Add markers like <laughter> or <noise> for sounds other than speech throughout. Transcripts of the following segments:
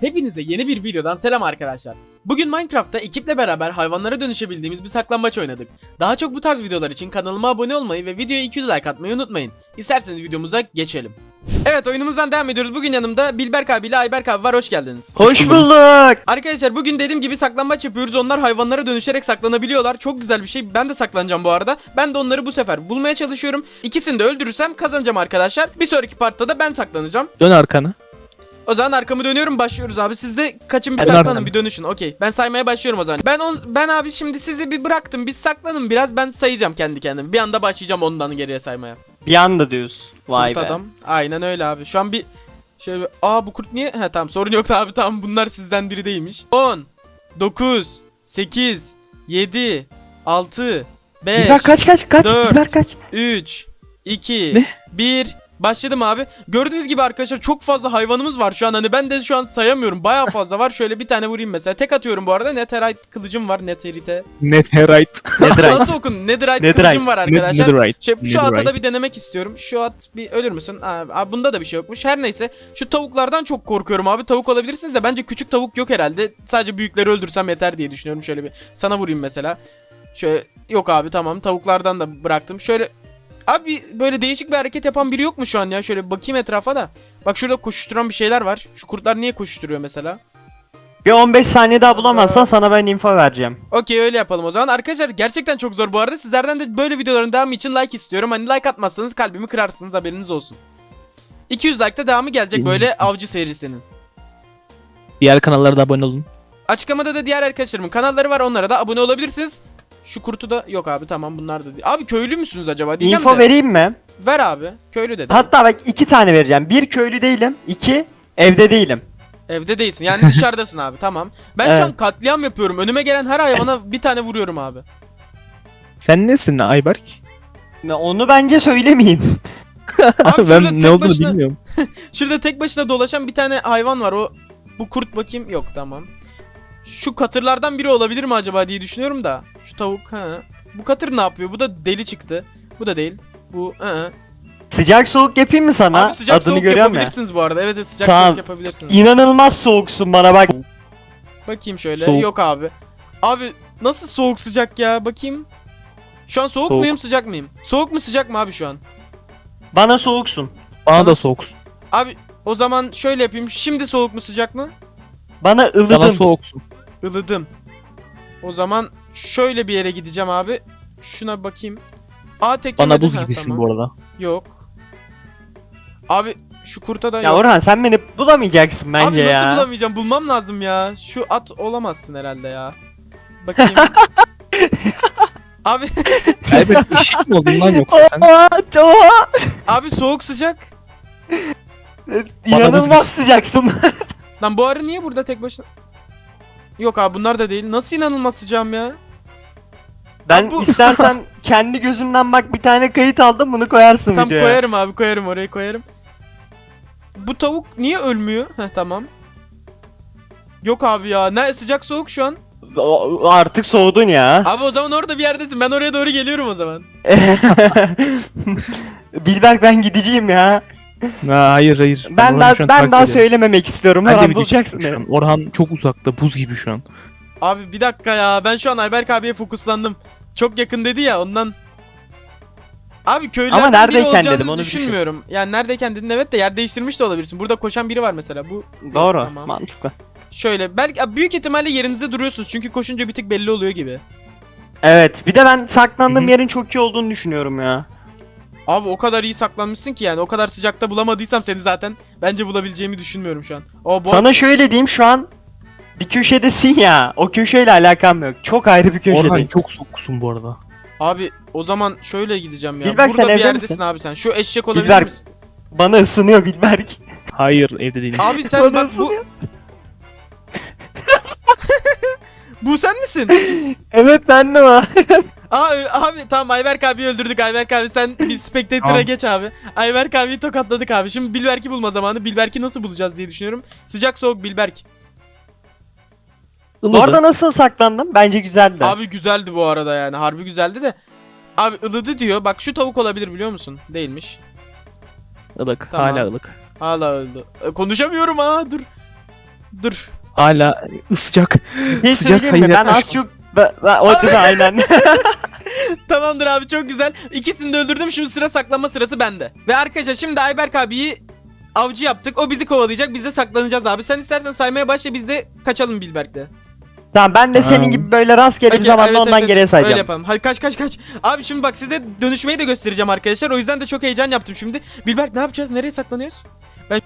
Hepinize yeni bir videodan selam arkadaşlar. Bugün Minecraft'ta ekiple beraber hayvanlara dönüşebildiğimiz bir saklambaç oynadık. Daha çok bu tarz videolar için kanalıma abone olmayı ve videoya 200 like atmayı unutmayın. İsterseniz videomuza geçelim. Evet oyunumuzdan devam ediyoruz. Bugün yanımda Bilberk abi ile Ayberk abi var. Hoş geldiniz. Hoş bulduk. Arkadaşlar bugün dediğim gibi saklambaç yapıyoruz. Onlar hayvanlara dönüşerek saklanabiliyorlar. Çok güzel bir şey. Ben de saklanacağım bu arada. Ben de onları bu sefer bulmaya çalışıyorum. İkisini de öldürürsem kazanacağım arkadaşlar. Bir sonraki partta da ben saklanacağım. Dön arkanı. O zaman arkamı dönüyorum başlıyoruz abi. Siz de kaçın bir Hadi saklanın bakalım. bir dönüşün. Okey. Ben saymaya başlıyorum o zaman. Ben on, ben abi şimdi sizi bir bıraktım. Bir saklanın biraz. Ben sayacağım kendi kendime. Bir anda başlayacağım ondan geriye saymaya. Bir anda diyorsun. Vay Kurt be. adam. Aynen öyle abi. Şu an bir şöyle bir- aa bu kurt niye? He tamam sorun yok abi tamam bunlar sizden biri değilmiş. 10 9 8 7 6 5 Biber kaç kaç kaç. dört. Biber kaç. 3 2 Ne? 1 Başladım abi. Gördüğünüz gibi arkadaşlar çok fazla hayvanımız var şu an. Hani ben de şu an sayamıyorum. Bayağı fazla var. Şöyle bir tane vurayım mesela. Tek atıyorum bu arada. Netherite kılıcım var. Netherite. Netherite. <laughs> Netherite. Nasıl okun? Netherite, Netherite. kılıcım var arkadaşlar. Netherite. Şey, şu ata da Netherite. bir denemek istiyorum. Şu at bir ölür müsün? Aa, aa, bunda da bir şey yokmuş. Her neyse. Şu tavuklardan çok korkuyorum abi. Tavuk olabilirsiniz de bence küçük tavuk yok herhalde. Sadece büyükleri öldürsem yeter diye düşünüyorum. Şöyle bir sana vurayım mesela. Şöyle yok abi tamam. Tavuklardan da bıraktım. Şöyle Abi böyle değişik bir hareket yapan biri yok mu şu an ya? Şöyle bakayım etrafa da. Bak şurada koşuşturan bir şeyler var. Şu kurtlar niye koşuşturuyor mesela? Bir 15 saniye daha bulamazsan sana ben info vereceğim. Okey öyle yapalım o zaman. Arkadaşlar gerçekten çok zor bu arada. Sizlerden de böyle videoların devamı için like istiyorum. Hani like atmazsanız kalbimi kırarsınız haberiniz olsun. 200 like'ta devamı gelecek böyle avcı serisinin. Diğer kanallara da abone olun. Açıklamada da diğer arkadaşlarımın kanalları var. Onlara da abone olabilirsiniz. Şu kurtu da yok abi tamam bunlar da değil. Abi köylü müsünüz acaba diyeceğim info de. vereyim mi? Ver abi. Köylü dedi. Hatta bak iki tane vereceğim. Bir köylü değilim. iki evde değilim. Evde değilsin. Yani dışarıdasın abi tamam. Ben şu Evet. an katliam yapıyorum. Önüme gelen her hayvana bir tane vuruyorum abi. Sen nesin Ayberk? Ya Onu bence söylemeyeyim. Abi <laughs> şurada ben ne tek olduğunu başına- bilmiyorum. <laughs> Şurada tek başına dolaşan bir tane hayvan var. O bu kurt bakayım. Yok tamam. Şu katırlardan biri olabilir mi acaba diye düşünüyorum da. Şu tavuk ha. Bu katır ne yapıyor? Bu da deli çıktı. Bu da değil. Bu hı. Sıcak soğuk yapayım mı sana? Abi sıcak Adını soğuk görüyor musun? yapabilirsiniz bu arada. Evet evet, sıcak Tamam. soğuk yapabilirsiniz. İnanılmaz soğuksun bana bak. Bakayım şöyle. Soğuk. Yok abi. Abi nasıl soğuk sıcak ya? Bakayım. Şu an soğuk, Soğuk. muyum sıcak mıyım? Soğuk mu sıcak mı abi şu an? Bana soğuksun. Bana Bana- da soğuksun. Abi o zaman şöyle yapayım. Şimdi soğuk mu sıcak mı? Bana Bana ılıdın. soğuksun. Ilıdım. O zaman şöyle bir yere gideceğim abi. Şuna bir bakayım. Aa tek Bana buz Ha, gibisin tamam. bu arada. Yok. Abi şu kurta da Ya yok. Orhan sen beni bulamayacaksın bence Abi nasıl ya. bulamayacağım? Bulmam lazım ya. Şu at olamazsın herhalde ya. Bakayım. <laughs> abi Ayberk eşit mi oldun lan yoksa sen? Oha, oha. abi soğuk sıcak. İnanılmaz sıcaksın. <laughs> Lan bu arı niye burada tek başına? Yok abi bunlar da değil. Nasıl inanılmaz sıcağım ya? Ben bu- istersen <laughs> kendi gözümden bak bir tane kayıt aldım bunu koyarsın Tam videoya. koyarım abi koyarım oraya koyarım. Bu tavuk niye ölmüyor? Heh tamam. Yok abi ya. Ne sıcak soğuk şu an. O- Artık soğudun ya. Abi o zaman orada bir yerdesin. Ben oraya doğru geliyorum o zaman. <laughs> Bilberk ben gideceğim ya. Ha, hayır hayır. Ben daha şu an ben takip daha söylememek istiyorum. Ben de Orhan bulacaksın beni. şu an. Orhan çok uzakta buz gibi şu an. Abi bir dakika ya. Ben şu an Ayberk abiye fokuslandım. Çok yakın dedi ya ondan. Abi köylerden Ama biri neredeyken olacağını dedim, onu bir düşün. düşünmüyorum. Yani neredeyken dedin evet de yer değiştirmiş de olabilirsin. Burada koşan biri var mesela. Bu Doğru. Tamam. Mantıklı. şöyle belki büyük ihtimalle yerinizde duruyorsunuz. Çünkü koşunca bir tık belli oluyor gibi. Evet. Bir de ben saklandığım Hı hı. yerin çok iyi olduğunu düşünüyorum ya. Abi o kadar iyi saklanmışsın ki yani o kadar sıcakta bulamadıysam seni zaten bence bulabileceğimi düşünmüyorum şu an. O bu Sana şöyle diyeyim şu an bir köşedesin ya. O köşeyle alakam yok. Çok ayrı bir Orhan köşedeyim. çok soğuksun bu arada. Abi o zaman şöyle gideceğim ya. Bilberk, Burada sen bir evde yerdesin misin? abi sen. Şu eşek olabilir Bilberk. misin? Bana ısınıyor Bilberk. Hayır evde değilim. Abi sen <laughs> Bana bak bu ısınıyor. <laughs> bu sen misin? Evet ben de var. <laughs> Aa abi tamam Ayberk abi öldürdük. Ayberk abi sen bir <laughs> spectator'a Tamam. geç abi. Ayberk abiyi tokatladık abi. Şimdi Bilberk'i bulma zamanı. Bilberk'i nasıl bulacağız diye düşünüyorum. Sıcak soğuk Bilberk. Bu Ilıdı. arada nasıl saklandım? Bence güzeldi. Abi güzeldi bu arada yani. Harbi güzeldi de. Abi ılıdı diyor. Bak şu tavuk olabilir biliyor musun? Değilmiş. Ilık. Tamam. Hala ılık. Hala öldü. E, konuşamıyorum ha dur. Dur. Hala sıcak. Ne Sıcak söyleyeyim mi? hayır Ben az çok... Ben, ben, o değil mi? aynen. <laughs> Tamamdır abi çok güzel. İkisini de öldürdüm. Şimdi sıra saklanma sırası bende. Ve arkadaşlar şimdi Ayberk abiyi avcı yaptık. O bizi kovalayacak. Biz de saklanacağız abi. Sen istersen saymaya başla biz de kaçalım Bilberk'te. tamam ben de senin Tamam. gibi böyle rastgele bir Peki, zamanda evet, ondan evet, geriye sayacağım. Öyle yapalım. Hadi kaç kaç kaç. Abi şimdi bak size dönüşmeyi de göstereceğim arkadaşlar. O yüzden de çok heyecan yaptım şimdi. Bilberk ne yapacağız? Nereye saklanıyoruz?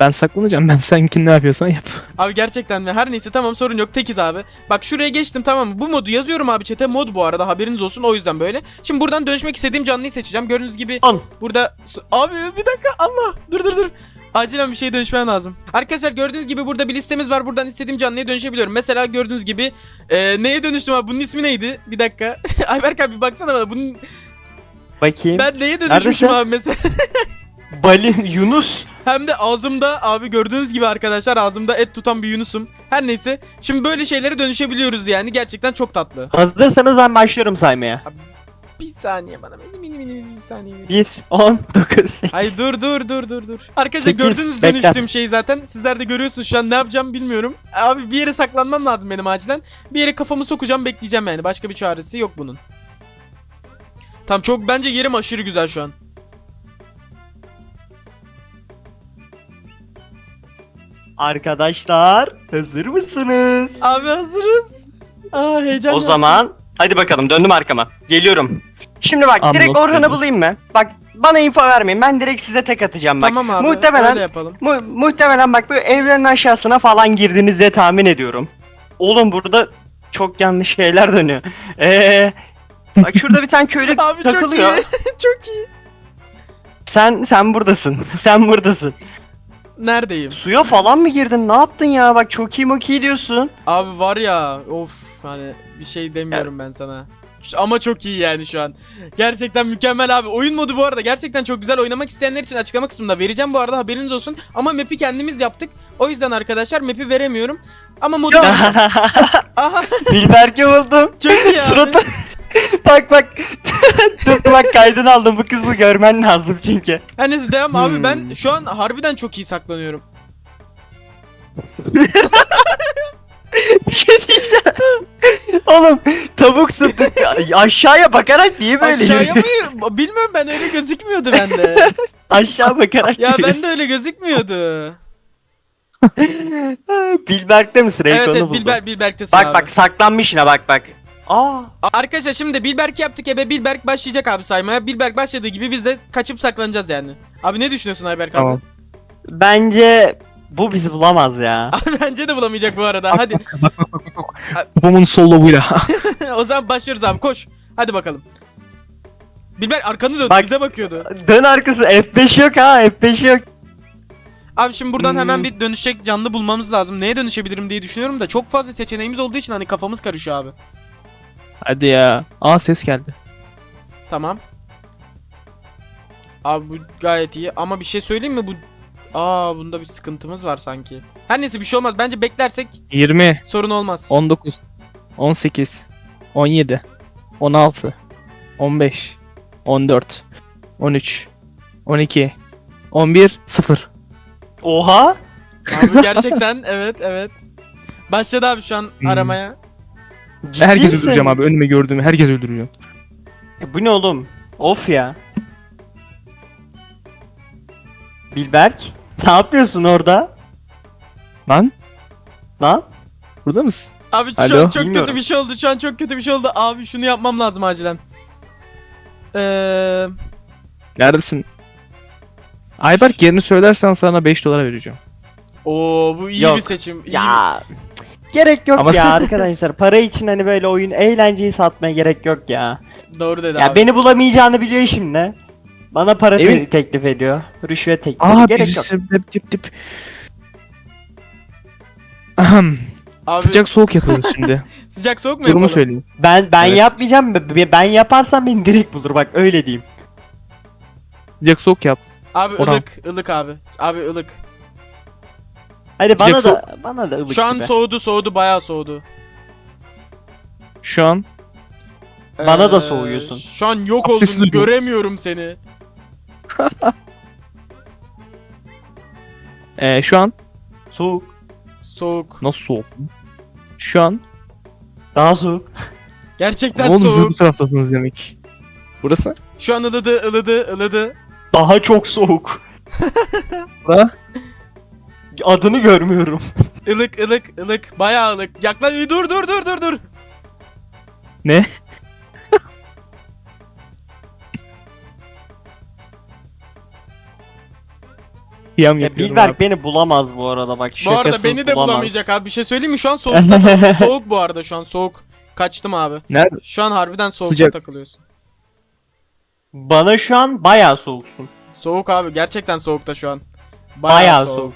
Ben saklanacağım. Ben sen kim ne yapıyorsan yap. Abi gerçekten mi? Her neyse tamam sorun yok. Tekiz abi. Bak şuraya geçtim tamam mı? Bu modu yazıyorum abi chat'e. Mod bu arada haberiniz olsun. O yüzden böyle. Şimdi buradan dönüşmek istediğim canlıyı seçeceğim. Gördüğünüz gibi On. burada... Abi bir dakika Allah. Dur dur dur. Acilen bir şeye dönüşmem lazım. Arkadaşlar gördüğünüz gibi burada bir listemiz var. Buradan istediğim canlıya dönüşebiliyorum. Mesela gördüğünüz gibi e, neye dönüştüm abi? Bunun ismi neydi? Bir dakika. <laughs> Ayberk abi baksana bana. Bunun Bakayım. ben neye Neredesin? dönüşmüşüm abi mesela? <laughs> Balin Yunus. Hem de ağzımda abi gördüğünüz gibi arkadaşlar ağzımda et tutan bir yunusum. Her neyse. Şimdi böyle şeylere dönüşebiliyoruz yani. Gerçekten çok tatlı. Hazırsanız ben başlıyorum saymaya. Bir saniye bana mini mini mini bir saniye. 1, 10, 9, 8. Ay dur dur dur dur dur. Arkadaşlar Sekiz, gördüğünüz bekler. dönüştüğüm şeyi zaten. Sizler de görüyorsunuz şu an ne yapacağım bilmiyorum. Abi bir yere saklanmam lazım benim acilen. Bir yere kafamı sokacağım bekleyeceğim yani. Başka bir çaresi yok bunun. Tamam çok bence yerim aşırı güzel şu an. Arkadaşlar hazır mısınız? Abi hazırız. Aa heyecan O yaptım. zaman hadi bakalım döndüm arkama. Geliyorum. Şimdi bak direkt Anladım. Orhan'ı bulayım mı? Bak bana info vermeyin. Ben direkt size tek atacağım bak. Tamam abi. muhtemelen Öyle yapalım. mu- muhtemelen bak bu evrenin aşağısına falan girdiniz diye tahmin ediyorum. Oğlum burada çok yanlış şeyler dönüyor. Eee bak şurada bir tane köylü <laughs> Abi çok takılıyor. iyi. <laughs> çok iyi. Sen sen buradasın. <laughs> sen buradasın. Neredeyim? Suya falan mı girdin? Ne yaptın ya? Bak çok iyi moki diyorsun. Abi var ya of hani bir şey demiyorum ben sana. Ama çok iyi yani şu an. Gerçekten mükemmel abi. Oyun modu bu arada gerçekten çok güzel. Oynamak isteyenler için açıklama kısmında vereceğim bu arada haberiniz olsun. Ama map'i kendimiz yaptık. O yüzden arkadaşlar map'i veremiyorum. Ama modu vereceğim. <laughs> Aha Bilberk'i buldum. çok iyi abi. Suratı... <laughs> bak bak. <laughs> Dur bak kaydını aldım. Bu kızı görmen lazım çünkü. Her neyse devam abi Hmm. ben şu an harbiden çok iyi saklanıyorum. <laughs> Bir şey diyeceğim. Oğlum tavuksun. Aşağıya bakarak niye böyle Aşağıya yürüyorsun? mı? Bilmiyorum ben öyle gözükmüyordu bende. Aşağı bakarak ya yürüyorsun. bende öyle gözükmüyordu. Bilberk'te misin? evet Ekranı evet buldum. Bilber, Bilberk'tesin Bak abi. bak saklanmış yine bak bak. Aa. Arkadaşlar şimdi Bilberk yaptık ebe Bilberk başlayacak abi saymaya. Bilberk başladığı gibi biz de kaçıp saklanacağız yani. Abi ne düşünüyorsun Ayberk abi? Tamam. Bence bu bizi bulamaz ya. <laughs> Abi bence de bulamayacak bu arada. Hadi Babamın solluğuyla. <laughs> o zaman başlıyoruz abi koş. Hadi bakalım. Bilberk arkanı dön Bak- bize bakıyordu. Dön arkası F5 yok ha F5 yok. Abi şimdi buradan Hmm. hemen bir dönüşecek canlı bulmamız lazım. Neye dönüşebilirim diye düşünüyorum da çok fazla seçeneğimiz olduğu için hani kafamız karışıyor abi. Hadi ya. Aa ses geldi. Tamam. Abi bu gayet iyi ama bir şey söyleyeyim mi bu Aa bunda bir sıkıntımız var sanki. Her neyse bir şey olmaz. Bence beklersek 20, sorun olmaz. 19, 18, 17, 16, 15, 14, 13, 12, 11, 0. Oha. <laughs> Abi gerçekten evet evet. Başladı abi şu an Hmm. aramaya. Ciddi Herkes misin? öldüreceğim abi. Önüme gördüğümü herkes öldürüyorum. E, bu ne oğlum? Of ya. Bilberk. Ne yapıyorsun orada? Lan Lan? burada mısın? Abi şu Alo? an çok Bilmiyorum. kötü bir şey oldu. Şu an çok kötü bir şey oldu. Abi şunu yapmam lazım acilen. Eee Neredesin? Ayberk yerini söylersen sana 5 dolara vereceğim. Oo bu iyi Yok. bir seçim. iyi Ya. Gerek yok Ama ya sen- arkadaşlar. Para için hani böyle oyun eğlenceyi satmaya gerek yok ya. Doğru dedi Ya abi. beni bulamayacağını biliyor şimdi. Bana para te- teklif ediyor. Rüşvet teklif ediyor. Aa Gerek yok. birisi dip dip dip. Ahem. Abi, Sıcak soğuk yapıyoruz şimdi. <laughs> sıcak soğuk mu Durumu yapalım? söyleyeyim. Ben ben Evet. yapmayacağım. B- Ben yaparsam beni direkt bulur bak öyle diyeyim. Sıcak soğuk yap. Abi Orhan. ılık ılık abi. Abi ılık. Hadi bana Sıcak da bana da ılık Şu an gibi. soğudu soğudu bayağı soğudu. Şu an Bana da Ee, soğuyorsun. Şu an yok oldun. duydum. Göremiyorum seni. <laughs> Ee, şu an Soğuk. Soğuk. Nasıl soğuk? Şu an Daha soğuk. Gerçekten oğlum siz soğuk. bu taraftasınız demek. Burası? Şu an ılıdı ılıdı ılıdı. Daha çok soğuk. Bura? Adını görmüyorum. <laughs> Ilık ılık ılık. Bayağı ılık. Yaklaş. Dur dur dur dur dur. Ne? <laughs> Yam Ya yapıyorum Bilberk abi. beni bulamaz bu arada bak. Bu arada beni de bulamaz. bulamayacak abi. Bir şey söyleyeyim mi? Şu an soğukta <laughs> takılıyorsun. Soğuk bu arada şu an soğuk. Kaçtım abi. Nerede? Şu an harbiden soğukta Sıcak. takılıyorsun. Bana şu an bayağı soğuksun. Soğuk abi. Gerçekten soğukta şu an. Bayağı soğuk.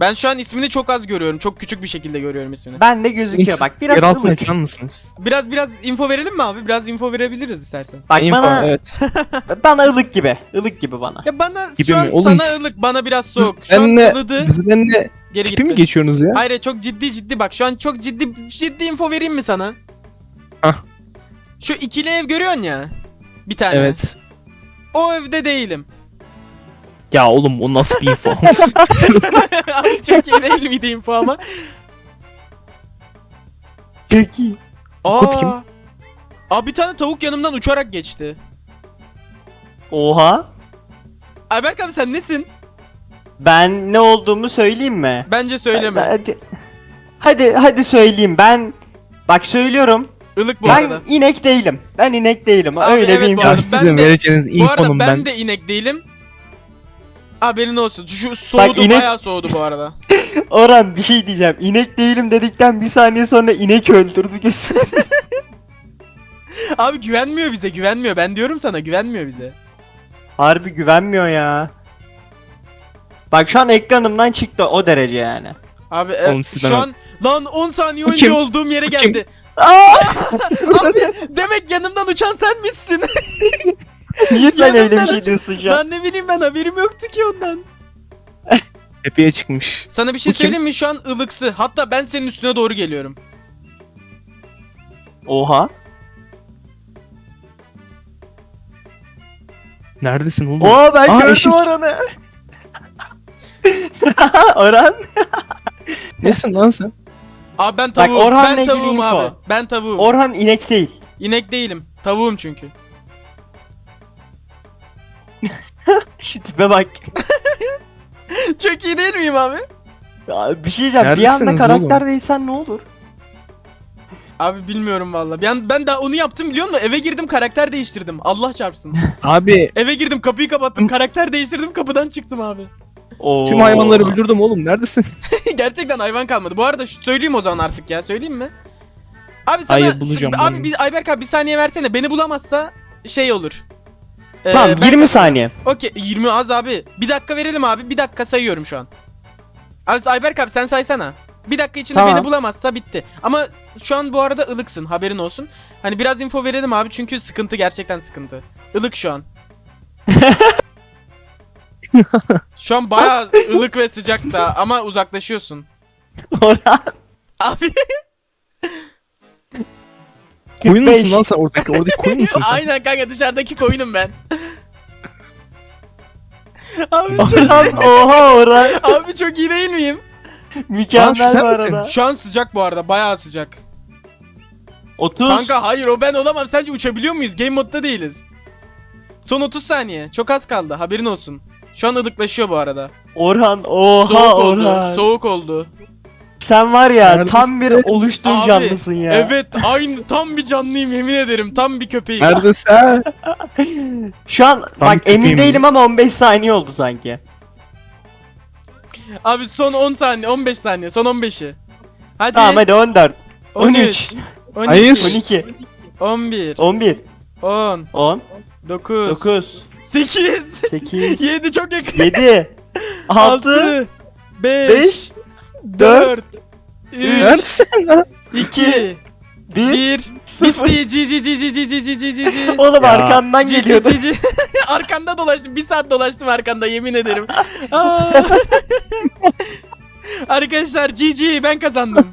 Ben şu an ismini çok az görüyorum. Çok küçük bir şekilde görüyorum ismini. Ben de gözüküyor bak. Biraz Yeraltı ılık. mekan mısınız? Biraz biraz info verelim mi abi? Biraz info verebiliriz istersen. Bak Info, bana, evet. <laughs> bana ılık gibi. Ilık gibi bana. Ya bana Gibi şu an mi? Oğlum sana siz- ılık, bana biraz soğuk. Şu an benimle, ılıdı, siz benimle geri tipi mi gitti. geçiyorsunuz ya? Hayır çok ciddi ciddi bak. Şu an çok ciddi ciddi info vereyim mi sana? Hah. Şu ikili ev görüyorsun ya. Bir tane. Evet. O evde değilim. Ya oğlum o nasıl bir info? <laughs> Abi çok iyi değil miydi info ama? Çok iyi. Kurt kim? Aa. Abi bir tane tavuk yanımdan uçarak geçti. Oha. Ayberk abi sen nesin? Ben ne olduğumu söyleyeyim mi? Bence söyleme. Hadi. Hadi hadi söyleyeyim. Ben bak söylüyorum. Ilık bu ben arada. inek değilim. Ben inek değilim. Abi Öyle evet bir bu ya arada ben sizin de- vereceğiniz Bu arada ben, ben. de inek değilim. Haberin olsun. Şu soğudu inek- bayağı soğudu bu arada. <laughs> Orhan bir şey diyeceğim. İnek değilim dedikten bir saniye sonra inek öldürdü gözüm. <laughs> Abi güvenmiyor bize güvenmiyor. Ben diyorum sana güvenmiyor bize. Harbi güvenmiyor ya. Bak şu an ekranımdan çıktı o derece yani. Abi e, Oğlum şu ben- an lan 10 saniye önce kim? olduğum yere geldi. <laughs> Abi demek yanımdan uçan sen misin? Niye sen öyle bir şey diyorsun şu an? ben ne bileyim ben haberim yoktu ki ondan. <laughs> Tepeye çıkmış. Sana bir şey Bu kim? söyleyeyim mi? Şu an ılıksı. Hatta ben senin üstüne doğru geliyorum. Oha. Neredesin oğlum? Oo ben Aa, gördüm eşek. Orhan'ı. <laughs> Orhan. Nesin lan sen? Abi ben Bak, tavuğum. Orhan'la ben ilgili tavuğum info. abi. Ben tavuğum. Orhan inek değil. İnek değilim. Tavuğum çünkü. <laughs> Şu tipe bak. <laughs> Çok iyi değil miyim abi? Ya bir şey diyeceğim. Bir Neredesiniz anda karakter oğlum? değilsen ne olur? Abi bilmiyorum valla. Ben, ben daha onu yaptım biliyor musun? Eve girdim karakter değiştirdim. Allah çarpsın. <laughs> Abi Eve girdim kapıyı kapattım karakter değiştirdim kapıdan çıktım abi. Oo. tüm hayvanları öldürdüm oğlum. Neredesin? Gerçekten hayvan kalmadı. Bu arada şu, söyleyeyim o zaman artık ya. Söyleyeyim mi? Abi sana Hayır, bulacağım abi ben. bir Ayberk abi bir saniye versene. Beni bulamazsa şey olur. Ee, Tamam ben 20 kazanırım. saniye. Okey 20 az abi. Bir dakika verelim abi. Bir dakika sayıyorum şu an. Abi Ayberk abi sen saysana. Bir dakika içinde Tamam. beni bulamazsa bitti. Ama şu an bu arada ılıksın haberin olsun. Hani biraz info verelim abi çünkü sıkıntı gerçekten sıkıntı. Ilık şu an. <laughs> şu an bayağı ılık ve sıcakta ama uzaklaşıyorsun. Orhan. Abi Koyun 45. musun lan sen oradaki? Oradaki <laughs> koyun musun sen? aynen kanka dışarıdaki koyunum ben. <laughs> abi çok. Oha Orhan. abi çok iyi değil miyim? Mükemmel şu bu sen misin? arada. Şu an sıcak bu arada bayağı sıcak. 30. Kanka hayır o ben olamam. Sence uçabiliyor muyuz? Game modda değiliz. Son 30 saniye. Çok az kaldı. Haberin olsun. Şu an ılıklaşıyor bu arada. Orhan. Oha soğuk oldu. Orhan. Soğuk oldu. Sen var ya tam bir oluştuğun Abi, canlısın ya. Evet, aynı tam bir canlıyım yemin ederim. Tam bir köpeğim. Neredesin? <laughs> Şu an bak emin mi? değilim ama 15 saniye oldu sanki. Abi son 10 saniye, 15 saniye. Son 15'i. Hadi. Tamam hadi 14. 13. 13. 12. Hayır. 12. 11. 11. 10. 10. 9. 9. 8. 8. 7 çok yakın. 7. 6. 6. 5. beş, 4. 3. Neredesin lan? 2. 1. 1. 0. Bitti. Ci ci ci ci ci ci ci ci ci ci. <laughs> Oğlum Ya. arkandan Ci ci geliyordu. ci ci. <laughs> Arkanda dolaştım. Bir saat dolaştım arkanda yemin ederim. <laughs> Aa. Arkadaşlar GG ben kazandım.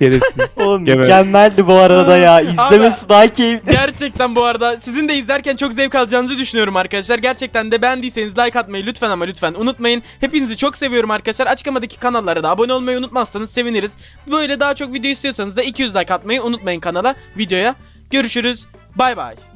Şerefsiz. <laughs> Oğlum Geber. mükemmeldi bu arada ya. İzlemesi daha keyifli. Gerçekten bu arada sizin de izlerken çok zevk alacağınızı düşünüyorum arkadaşlar. Gerçekten de beğendiyseniz like atmayı lütfen ama lütfen unutmayın. Hepinizi çok seviyorum arkadaşlar. Açıklamadaki kanallara da abone olmayı unutmazsanız seviniriz. Böyle daha çok video istiyorsanız da 200 like atmayı unutmayın kanala, videoya. Görüşürüz. Bay bay.